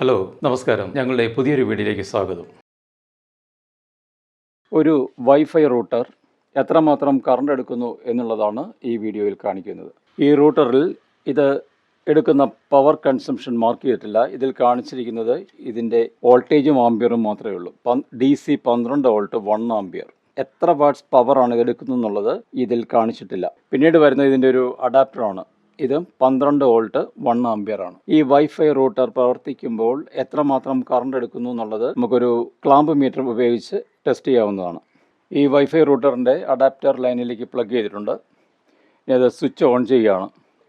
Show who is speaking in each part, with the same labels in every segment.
Speaker 1: Hello നമസ്കാരം. ഞങ്ങളുടെ പുതിയൊരു വീഡിയോയിലേക്ക് സ്വാഗതം. ഒരു വൈഫൈ റൂട്ടർ എത്രമാത്രം കറണ്ട് എടുക്കുന്നു എന്നുള്ളതാണ് ഈ വീഡിയോയിൽ കാണിക്കുന്നത്. ഈ റൂട്ടറിൽ ഇത് എടുക്കുന്ന പവർ കൺസംഷൻ മാർക്ക് ചെയ്തിട്ടില്ല. ഇതിൽ കാണിച്ചിരിക്കുന്നത് ഇതിന്റെ വോൾട്ടേജും ആംബിയറും മാത്രമേ ഉള്ളൂ. ഡി സി പന്ത്രണ്ട് വോൾട്ട് വൺ ആംബിയർ. എത്ര വാട്ട്സ് പവറാണ് ഇത് എടുക്കുന്നത് എന്നുള്ളത് ഇതിൽ കാണിച്ചിട്ടില്ല. പിന്നീട് വരുന്നത് ഇതിന്റെ ഒരു അഡാപ്റ്ററാണ്. ഇത് പന്ത്രണ്ട് വോൾട്ട് വൺ ആംബിയർ ആണ്. ഈ വൈഫൈ റൂട്ടർ പ്രവർത്തിക്കുമ്പോൾ എത്രമാത്രം കറണ്ട് എടുക്കുന്നു എന്നുള്ളത് നമുക്കൊരു ക്ലാമ്പ് മീറ്റർ ഉപയോഗിച്ച് ടെസ്റ്റ് ചെയ്യാവുന്നതാണ്. ഈ വൈഫൈ റൂട്ടറിന്റെ അഡാപ്റ്റർ ലൈനിലേക്ക് പ്ലഗ് ചെയ്തിട്ടുണ്ട്. ഇനി അത് സ്വിച്ച് ഓൺ ചെയ്യുകയാണ്.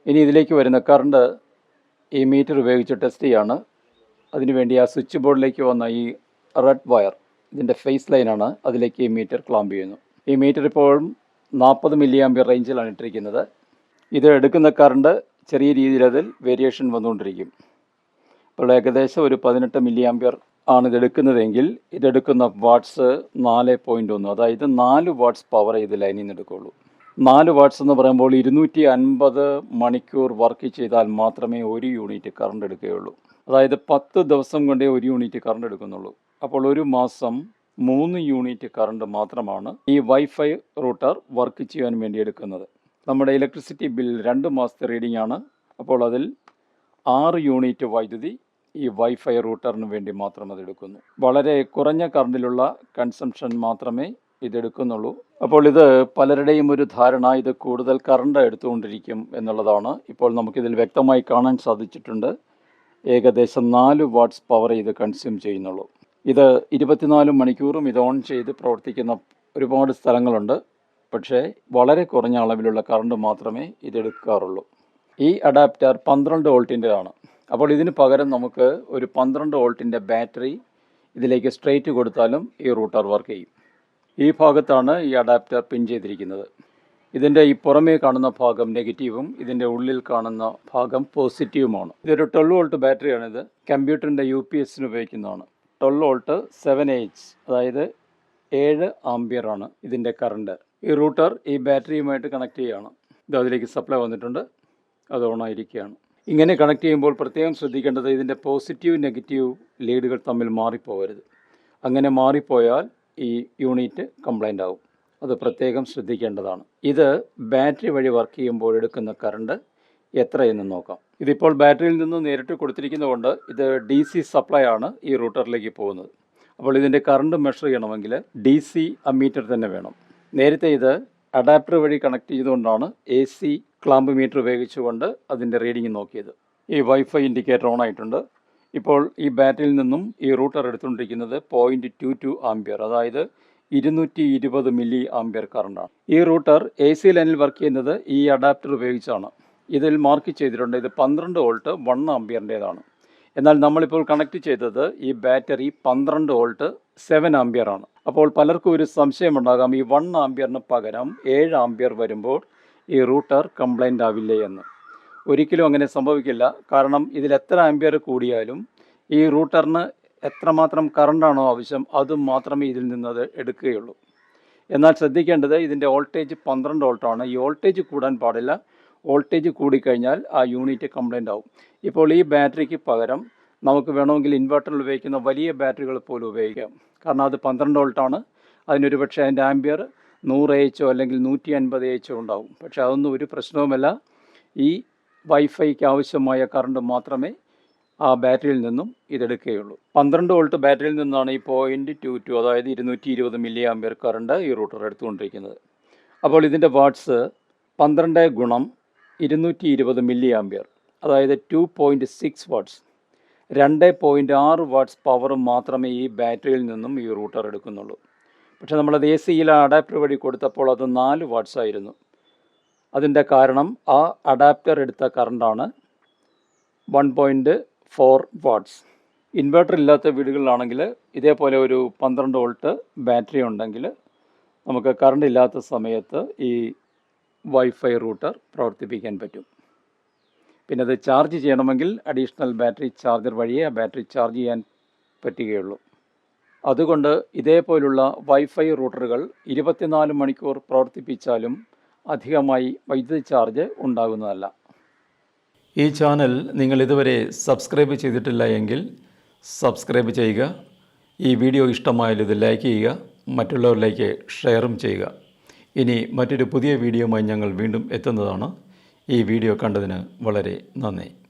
Speaker 1: ഇനി ഇതിലേക്ക് വരുന്ന കറണ്ട് ഈ മീറ്റർ ഉപയോഗിച്ച് ടെസ്റ്റ് ചെയ്യാണ്. അതിനുവേണ്ടി ആ സ്വിച്ച് ബോർഡിലേക്ക് വന്ന ഈ റെഡ് വയർ ഇതിന്റെ ഫേസ് ലൈനാണ് അതിലേക്ക് ഈ മീറ്റർ ക്ലാമ്പ് ചെയ്യുന്നു. ഈ മീറ്റർ ഇപ്പോഴും നാൽപ്പത് മില്ലി ആംബിയർ റേഞ്ചിലാണ് ഇട്ടിരിക്കുന്നത്. ഇത് എടുക്കുന്ന കറണ്ട് ചെറിയ രീതിയിൽ അതിൽ വേരിയേഷൻ വന്നുകൊണ്ടിരിക്കും. ഇപ്പോൾ ഏകദേശം ഒരു പതിനെട്ട് മില്ലി ആംബിയർ ആണ് ഇതെടുക്കുന്നതെങ്കിൽ ഇതെടുക്കുന്ന വാട്ട്സ് നാല് പോയിന്റ് ഒന്ന് അതായത് നാല് വാട്ട്സ് പവർ ഇത് ലൈനിൽ നിന്ന് എടുക്കുകയുള്ളൂ നാല് വാട്ട്സ് എന്ന് പറയുമ്പോൾ ഇരുന്നൂറ്റി അൻപത് മണിക്കൂർ വർക്ക് ചെയ്താൽ മാത്രമേ ഒരു യൂണിറ്റ് കറണ്ട് എടുക്കുകയുള്ളൂ. അതായത് പത്ത് ദിവസം കൊണ്ടേ ഒരു യൂണിറ്റ് കറണ്ട് എടുക്കുന്നുള്ളൂ. അപ്പോൾ ഒരു മാസം മൂന്ന് യൂണിറ്റ് കറണ്ട് മാത്രമാണ് ഈ വൈഫൈ റൂട്ടർ വർക്ക് ചെയ്യാൻ വേണ്ടി എടുക്കുന്നത്. നമ്മുടെ ഇലക്ട്രിസിറ്റി ബിൽ രണ്ട് മാസത്തെ റീഡിംഗ് ആണ്. അപ്പോൾ അതിൽ ആറ് യൂണിറ്റ് വൈദ്യുതി ഈ വൈഫൈ റൂട്ടറിന് വേണ്ടി മാത്രം അത് എടുക്കുന്നു. വളരെ കുറഞ്ഞ കറണ്ടിലുള്ള കൺസംഷൻ മാത്രമേ ഇതെടുക്കുന്നുള്ളൂ അപ്പോൾ ഇത് പലരുടെയും ഒരു ധാരണ ഇത് കൂടുതൽ കറണ്ട് എടുത്തുകൊണ്ടിരിക്കും എന്നുള്ളതാണ്. ഇപ്പോൾ നമുക്കിതിൽ വ്യക്തമായി കാണാൻ സാധിച്ചിട്ടുണ്ട്. ഏകദേശം നാല് വാട്ട്സ് പവർ ഇത് കൺസ്യൂം ചെയ്യുന്നുള്ളൂ. ഇത് ഇരുപത്തിനാല് മണിക്കൂറും ഇത് ഓൺ ചെയ്ത് പ്രവർത്തിക്കുന്ന ഒരുപാട് സ്ഥലങ്ങളുണ്ട്. പക്ഷേ വളരെ കുറഞ്ഞ അളവിലുള്ള കറണ്ട് മാത്രമേ ഇതെടുക്കാറുള്ളൂ. ഈ അഡാപ്റ്റർ പന്ത്രണ്ട് വോൾട്ടിന്റെതാണ് അപ്പോൾ ഇതിന് പകരം നമുക്ക് ഒരു പന്ത്രണ്ട് വോൾട്ടിന്റെ ബാറ്ററി ഇതിലേക്ക് സ്ട്രെയിറ്റ് കൊടുത്താലും ഈ റൂട്ടർ വർക്ക് ചെയ്യും. ഈ ഭാഗത്താണ് ഈ അഡാപ്റ്റർ പിൻ ചെയ്തിരിക്കുന്നത്. ഇതിന്റെ ഈ പുറമേ കാണുന്ന ഭാഗം നെഗറ്റീവും ഇതിന്റെ ഉള്ളിൽ കാണുന്ന ഭാഗം പോസിറ്റീവുമാണ് ഇതൊരു ട്വൽവ് വോൾട്ട് ബാറ്ററിയാണിത് കമ്പ്യൂട്ടറിന്റെ യു പി എസിന് ഉപയോഗിക്കുന്നതാണ്. ട്വൽവ് വോൾട്ട് സെവൻ എയ്റ്റ്സ് അതായത് ഏഴ് ആംബിയർ ആണ് ഇതിന്റെ കറണ്ട് ഈ റൂട്ടർ ഈ ബാറ്ററിയുമായിട്ട് കണക്ട് ചെയ്യുകയാണ് ഇത് അതിലേക്ക് സപ്ലൈ വന്നിട്ടുണ്ട്. അത് ഓണായിരിക്കുകയാണ് ഇങ്ങനെ കണക്ട് ചെയ്യുമ്പോൾ പ്രത്യേകം ശ്രദ്ധിക്കേണ്ടത് ഇതിന്റെ പോസിറ്റീവ് നെഗറ്റീവ് ലീഡുകൾ തമ്മിൽ മാറിപ്പോകരുത് അങ്ങനെ മാറിപ്പോയാൽ ഈ യൂണിറ്റ് കംപ്ലൈന്റ് ആവും. അത് പ്രത്യേകം ശ്രദ്ധിക്കേണ്ടതാണ്. ഇത് ബാറ്ററി വഴി വർക്ക് ചെയ്യുമ്പോൾ എടുക്കുന്ന കറണ്ട് എത്രയെന്ന് നോക്കാം. ഇതിപ്പോൾ ബാറ്ററിയിൽ നിന്ന് നേരിട്ട് കൊടുത്തിരിക്കുന്നതുകൊണ്ട് ഇത് ഡി സി സപ്ലൈ ആണ് ഈ റൂട്ടറിലേക്ക് പോകുന്നത്. അപ്പോൾ ഇതിന്റെ കറണ്ട് മെഷർ ചെയ്യണമെങ്കിൽ ഡി സി അമ്മീറ്റർ തന്നെ വേണം. നേരത്തെ ഇത് അഡാപ്റ്റർ വഴി കണക്ട് ചെയ്തുകൊണ്ടാണ് എ സി ക്ലാമ്പ് മീറ്റർ ഉപയോഗിച്ചുകൊണ്ട് അതിന്റെ റീഡിംഗ് നോക്കിയത്. ഈ വൈഫൈ ഇൻഡിക്കേറ്റർ ഓൺ ആയിട്ടുണ്ട്. ഇപ്പോൾ ഈ ബാറ്ററിയിൽ നിന്നും ഈ റൂട്ടർ എടുത്തുകൊണ്ടിരിക്കുന്നത് പോയിന്റ് ടു ടു ആംബിയർ അതായത് ഇരുന്നൂറ്റി ഇരുപത് മില്ലി ആംബിയർ കറണ്ടാണ് ഈ റൂട്ടർ എ സി ലൈനിൽ വർക്ക് ചെയ്യുന്നത് ഈ അഡാപ്റ്റർ ഉപയോഗിച്ചാണ്. ഇതിൽ മാർക്ക് ചെയ്തിട്ടുണ്ട് ഇത് പന്ത്രണ്ട് വോൾട്ട് വൺ ആംബിയറിന്റേതാണ് എന്നാൽ നമ്മളിപ്പോൾ കണക്ട് ചെയ്തത് ഈ ബാറ്ററി പന്ത്രണ്ട് വോൾട്ട് സെവൻ ആംബിയർ ആണ്. അപ്പോൾ പലർക്കും ഒരു സംശയമുണ്ടാകാം ഈ വൺ ആംബിയറിന് പകരം ഏഴ് ആംബിയർ വരുമ്പോൾ ഈ റൂട്ടർ കംപ്ലൈന്റ് ആവില്ലേ എന്ന്. ഒരിക്കലും അങ്ങനെ സംഭവിക്കില്ല. കാരണം ഇതിൽ എത്ര ആംബിയർ കൂടിയാലും ഈ റൂട്ടറിന് എത്രമാത്രം കറണ്ടാണോ ആവശ്യം അതും മാത്രമേ ഇതിൽ നിന്നത് എടുക്കുകയുള്ളൂ. എന്നാൽ ശ്രദ്ധിക്കേണ്ടത് ഇതിന്റെ വോൾട്ടേജ് പന്ത്രണ്ട് വോൾട്ടാണ് ഈ വോൾട്ടേജ് കൂടാൻ പാടില്ല. വോൾട്ടേജ് കൂടിക്കഴിഞ്ഞാൽ ആ യൂണിറ്റ് കംപ്ലൈന്റ് ആവും. ഇപ്പോൾ ഈ ബാറ്ററിക്ക് പകരം നമുക്ക് വേണമെങ്കിൽ ഇൻവെർട്ടറിൽ ഉപയോഗിക്കുന്ന വലിയ ബാറ്ററികൾ പോലും ഉപയോഗിക്കാം. കാരണം അത് പന്ത്രണ്ട് വോൾട്ടാണ് അതിനൊരു പക്ഷേ അതിന്റെ ആംബിയർ നൂറ് എച്ചോ അല്ലെങ്കിൽ നൂറ്റി അൻപത് എച്ചോ ഉണ്ടാവും. പക്ഷേ അതൊന്നും ഒരു പ്രശ്നവുമല്ല. ഈ വൈഫൈക്ക് ആവശ്യമായ കറണ്ട് മാത്രമേ ആ ബാറ്ററിയിൽ നിന്നും ഇതെടുക്കുകയുള്ളൂ. പന്ത്രണ്ട് വോൾട്ട് ബാറ്ററിയിൽ നിന്നാണ് ഈ പോയിന്റ് ടു ടു അതായത് ഇരുന്നൂറ്റി ഇരുപത് മില്ലി ആംബിയർ കറണ്ട് ഈ റൂട്ടർ എടുത്തുകൊണ്ടിരിക്കുന്നത്. അപ്പോൾ ഇതിന്റെ വാട്ട്സ് പന്ത്രണ്ട് ഗുണം ഇരുന്നൂറ്റി ഇരുപത് മില്ലി ആംബിയർ അതായത് ടു പോയിന്റ് സിക്സ് വാട്ട്സ് രണ്ട് പോയിന്റ് ആറ് വാട്ട്സ് പവർ മാത്രമേ ഈ ബാറ്ററിയിൽ നിന്നും ഈ റൂട്ടർ എടുക്കുന്നുള്ളൂ. പക്ഷേ നമ്മളത് എ സിയിൽ അഡാപ്റ്റർ വഴി കൊടുത്തപ്പോൾ അത് നാല് വാട്ട്സ് ആയിരുന്നു. അതിന്റെ കാരണം ആ അഡാപ്റ്റർ എടുത്ത കറണ്ടാണ് one point four watts inverter ഇല്ലാത്ത വീടുകളിലാണെങ്കിൽ ഇതേപോലെ ഒരു പന്ത്രണ്ട് വോൾട്ട് ബാറ്ററി ഉണ്ടെങ്കിൽ നമുക്ക് കറണ്ട് ഇല്ലാത്ത സമയത്ത് ഈ വൈഫൈ റൂട്ടർ പ്രവർത്തിപ്പിക്കാൻ പറ്റും. പിന്നെ അത് ചാർജ് ചെയ്യണമെങ്കിൽ അഡീഷണൽ ബാറ്ററി ചാർജർ വഴിയേ ആ ബാറ്ററി ചാർജ് ചെയ്യാൻ പറ്റുകയുള്ളൂ. അതുകൊണ്ട് ഇതേപോലുള്ള വൈഫൈ റൂട്ടറുകൾ ഇരുപത്തിനാല് മണിക്കൂർ പ്രവർത്തിപ്പിച്ചാലും അധികമായി വൈദ്യുതി ചാർജ് ഉണ്ടാകുന്നതല്ല. ഈ ചാനൽ നിങ്ങൾ ഇതുവരെ സബ്സ്ക്രൈബ് ചെയ്തിട്ടില്ല എങ്കിൽ സബ്സ്ക്രൈബ് ചെയ്യുക. ഈ വീഡിയോ ഇഷ്ടമായാൽ ഇത് ലൈക്ക് ചെയ്യുക. മറ്റുള്ളവരിലേക്ക് ഷെയറും ചെയ്യുക. ഇനി മറ്റൊരു പുതിയ വീഡിയോയുമായി ഞങ്ങൾ വീണ്ടും എത്തുന്നതാണ്. ഈ വീഡിയോ കണ്ടതിന് വളരെ നന്ദി.